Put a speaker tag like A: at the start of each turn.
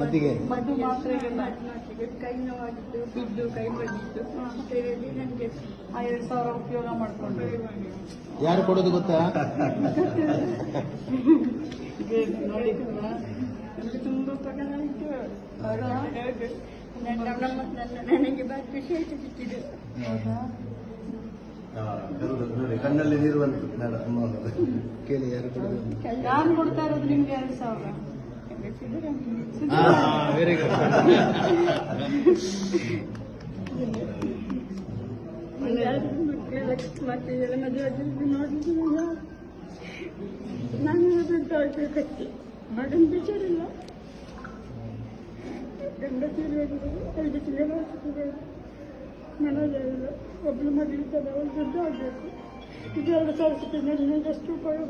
A: ಮದ್ದಿಗೆ.
B: ಮದ್ದು ಮಾತ್ರ ಕೈ ನೋವಾಗಿತ್ತು ಬಿದ್ದು ಕೈ ಬಂದಿತ್ತು ಹೇಳಿ ನನಗೆ ಆ ಎರಡು ಸಾವಿರ ಉಪಯೋಗ ಮಾಡಿಕೊಂಡು
A: ಯಾರು ಕೊಡೋದು ಗೊತ್ತಾ?
B: ನನಗೆ ತುಂಬ ಉಪಕಾರ ಆಯಿತು. ನನ್ನ ನಮ್ಮ- ನನ್ನ ನನಗೆ ಬಾರಿ ಖುಷಿ ಆಯಿತು ಸಿಕ್ಕಿದೆ
C: ನೋಡಿ ಕಣ್ಣಲ್ಲಿ ನೀರು ಬಂತು.
A: ಕೇಳಿ ಯಾರು ಕೊಡೋದು?
B: ನಾನು ಕೊಡ್ತಾ ಇರೋದು ನಿಮ್ಗೆ ಎರಡು ಸಾವಿರ.
A: ವೆರಿ ಗುಡ್
B: ಮತ್ತೆ ಎಲ್ಲ ಮದುವೆ ಆದ್ರೆ ನೋಡಿದ್ರು ನಾನು ದುಡ್ಡು ಆಗ್ಬೇಕಷ್ಟೆ ಮಗನ ಬಿಚಾರಿಲ್ಲ ಗಂಡಸರು ಐದು ತಿಂಗಳು ಹಾಕಿದ್ರು ಮನೆಯಲ್ಲ ಒಬ್ಬಳು ಮಗಳಿದ್ದಾರೆ ಅವಳು ದುಡ್ಡು ಆಗಬೇಕು ಇದೆರಡು ಸಾವಿರ ಸಿಕ್ಕಿದ್ರೆ ನನಗೆ ಎಷ್ಟು ಉಪಯೋಗ